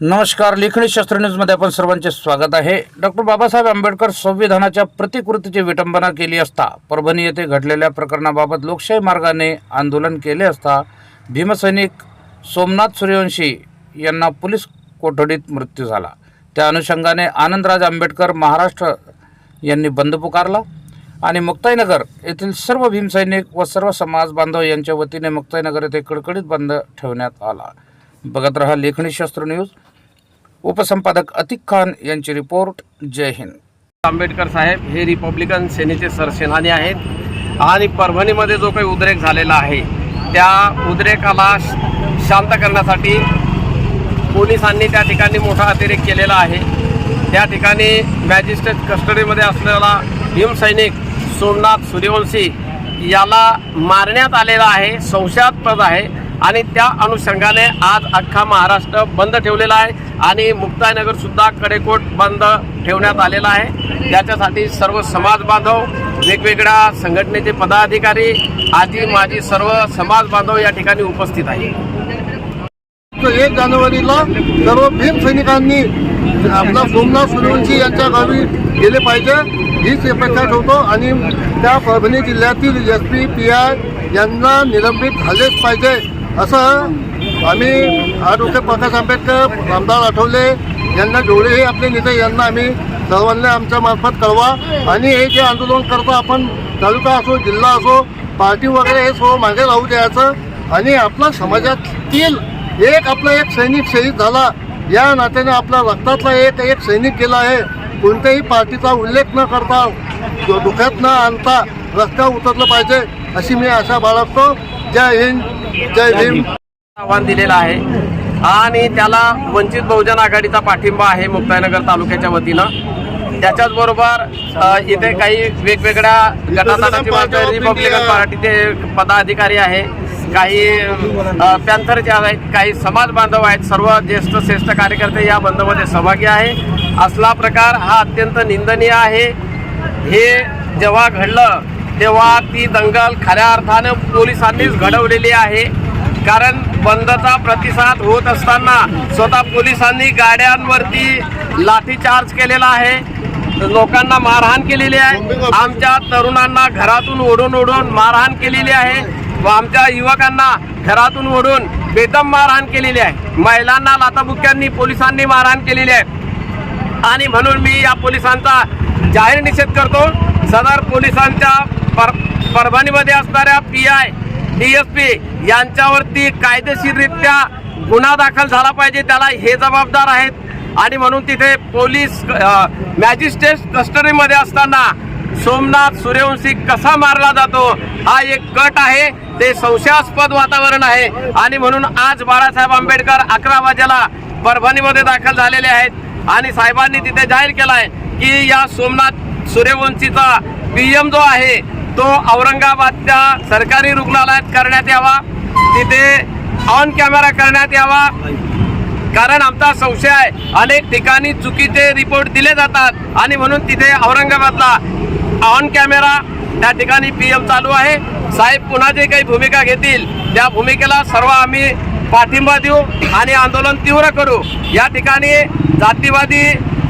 नमस्कार लेखणी शास्त्र न्यूजमध्ये आपण सर्वांचे स्वागत आहे. डॉक्टर बाबासाहेब आंबेडकर संविधानाच्या प्रतिकृतीची विटंबना केली असता परभणी येथे घडलेल्या प्रकरणाबाबत लोकशाही मार्गाने आंदोलन केले असता भीमसैनिक सोमनाथ सूर्यवंशी यांना पोलीस कोठडीत मृत्यू झाला. त्या अनुषंगाने आनंदराज आंबेडकर महाराष्ट्र यांनी बंद पुकारला आणि मुक्ताईनगर येथील सर्व भीमसैनिक व सर्व समाज बांधव यांच्या वतीने मुक्ताईनगर येथे कडकडीत बंद ठेवण्यात आला. बघत रहा लेखणी शास्त्र न्यूज. उपसंपादक अतिक खान यांची रिपोर्ट जय हिंद. आंबेडकर साहेब हे रिपब्लिकन सेनेचे सरसेनानी आहेत आणि परभणीमध्ये जो काही उद्रेक झालेला आहे त्या उद्रेकाला श- शांत करण्यासाठी पोलिसांनी त्या ठिकाणी मोठा अतिरेक केलेला आहे. त्या ठिकाणी मॅजिस्ट्रेट कस्टडीमध्ये असलेला भीमसैनिक सोमनाथ सूर्यवंशी याला मारण्यात आलेला आहे संशयास्पद आहे आणि त्या अनुषंगाने आज अख्खा महाराष्ट्र बंद ठेवलेला आहे. आणि मुक्ताईनगर सुद्धा कडेकोट बंद ठेवण्यात आलेला आहे. त्याच्यासाठी सर्व समाज बांधव वेगवेगळ्या संघटनेचे पदाधिकारी आजी माजी सर्व समाज बांधव या ठिकाणी उपस्थित आहे एक जानेवारीला सर्व भीम सैनिकांनी आपला सोमनाथ सूर्यवंशी यांच्या गावी गेले पाहिजे हीच अपेक्षा ठेवतो. आणि त्या परभणी जिल्ह्यातील एस पी पी आय यांना निलंबित झालेच पाहिजे असं आम्ही आरोग्य प्रकाश आंबेडकर आमदार आठवले यांना जेवढेही आपले नेते यांना आम्ही सर्वांना आमच्या मार्फत कळवा. आणि हे जे आंदोलन करतो आपण तालुका असो जिल्हा असो पार्टी वगैरे हे सर्व मागे राहू द्यायचं. आणि आपल्या समाजातील एक आपला एक सैनिक शहीद झाला. या नात्याने आपल्या रक्तातला एक एक सैनिक गेला आहे. कोणत्याही पार्टीचा उल्लेख न करता दु- दुःखात न आणता रस्त्यावर उतरलं पाहिजे अशी मी आशा बाळगतो. जय हिंद जय भीम. आव्हान दिलेलं आहे. आणि त्याला वंचित बहुजन आघाडीचा पाठिंबा आहे मुक्ताईनगर तालुक्याच्या वतीनं. त्याच्याचबरोबर इथे काही वेगवेगळ्या गटातटाची माणसं रिपब्लिकन पार्टीचे पदाधिकारी आहे. काही पॅन्थरचे आहेत काही समाज बांधव आहेत सर्व ज्येष्ठ श्रेष्ठ कार्यकर्ते या बंदमध्ये सहभागी आहे. असला प्रकार हा अत्यंत निंदनीय आहे. हे जेव्हा घडलं तेव्हा ती दंगल खऱ्या अर्थानं पोलिसांनीच घडवलेली आहे. कारण बंदचा प्रतिसाद होत असताना स्वतः पोलिसांनी गाड्यांवरती लाठीचार्ज केलेला आहे. लोकांना मारहाण केलेली आहे. आमच्या तरुणांना घरातून ओढून ओढून मारहाण केलेली आहे व आमच्या युवकांना घरातून ओढून बेदम मारहाण केलेली आहे. महिलांना लाताबुक्यांनी पोलिसांनी मारहाण केलेली आहे. आणि म्हणून मी या पोलिसांचा जाहीर निषेध करतो. सदर पोलिसांच्या पर परभणीमध्ये असणाऱ्या P I DSP S P यांच्यावरती कायदेशीररित्या गुन्हा दाखल झाला पाहिजे त्याला हे जबाबदार आहेत. आणि म्हणून तिथे पोलीस मॅजिस्ट्रेट कस्टडीमध्ये असताना सोमनाथ सूर्यवंशी कसा मारला जातो हा एक गट आहे. ते संशयास्पद वातावरण आहे. आणि म्हणून आज बाळासाहेब आंबेडकर अकरा वाजेला परभणीमध्ये दाखल झालेले आहेत. आणि साहेबांनी तिथे जाहीर केलाय की या सोमनाथ सूर्यवंशीचा पीएम जो आहे तो औरंगाबादच्या सरकारी रुग्णालयात करण्यात यावा. तिथे ऑन कॅमेरा करण्यात यावा. कारण आमचा संशय आहे अनेक ठिकाणी चुकीचे रिपोर्ट दिले जातात आणि म्हणून तिथे औरंगाबादला ऑन कॅमेरा त्या ठिकाणी पी एम चालू आहे. साहेब पुन्हा जे काही भूमिका घेतील त्या भूमिकेला सर्व आम्ही पाठिंबा देऊ आणि आंदोलन तीव्र करू. या ठिकाणी जातीवादी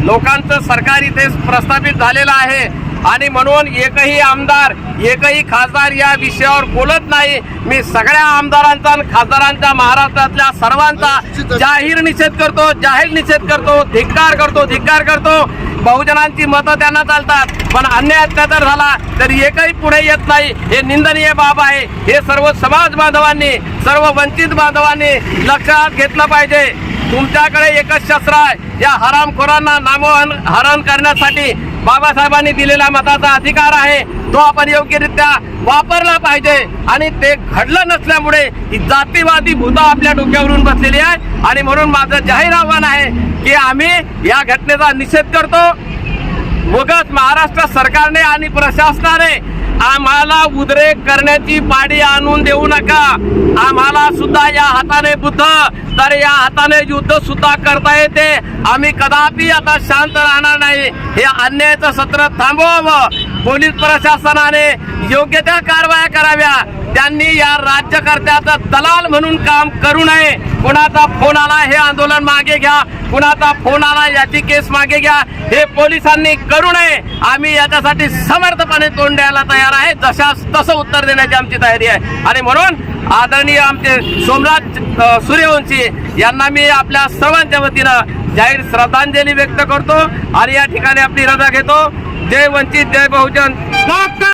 लोकांचं सरकार इथे प्रस्थापित झालेलं आहे. आणि म्हणून एकही आमदार एकही खासदार या विषयावर बोलत नाही. मी सगळ्या आमदारांचा आणि खासदारांचा महाराष्ट्रातल्या सर्वांचा जाहीर निषेध करतो जाहीर निषेध करतो धिक्कार करतो धिक्कार करतो. बहुजनांची मतं त्यांना चालतात पण अन्याय अत्याचार झाला तर एकही पुढे येत नाही. हे निंदनीय बाब आहे. हे सर्व समाज बांधवांनी सर्व वंचित बांधवांनी लक्षात घेतलं पाहिजे. तुमच्याकडे एकच शस्त्र आहे. या हरामखोरांना नामोहन हरण करण्यासाठी बाबासाहेबांनी दिलेला मताचा अधिकार आहे तो आपण योग्यरित्या वापरला पाहिजे. आणि ते घडलं नसल्यामुळे ही जातीवादी भूता आपल्या डोक्यावरून बसलेली आहे आणि म्हणून माझं जाहीर आव्हान आहे की आम्ही या घटनेचा निषेध करतो. उगाच महाराष्ट्र सरकारने आणि प्रशासनाने आम्हाला उद्रेक करण्याची पाडी आणून देऊ नका. आम्हाला सुद्धा या हाताने बुद्ध तर या हाताने युद्ध सुद्धा करता येते. आम्ही कदापि आता शांत राहणार नाही. हे अन्यायाचं सत्र थांबवावं. पोलीस प्रशासनाने योग्य त्या कारवाया कराव्या. त्यांनी या राज्यकर्त्याचा दलाल म्हणून काम करू नये. कुणाचा फोन आला हे आंदोलन मागे घ्या. कुणाचा फोन आला याची केस मागे घ्या. हे पोलिसांनी करू नये. आम्ही याच्यासाठी समर्थपणे तोंड द्यायला तयार आहे. जशा तसं उत्तर देण्याची आमची तयारी आहे. आणि म्हणून आदरणीय आमचे सोमनाथ सूर्यवंशी यांना मी आपल्या सर्वांच्या वतीनं जाहीर श्रद्धांजली व्यक्त करतो. आणि या ठिकाणी आपली रजा घेतो. जय वंचित जय बहुजन.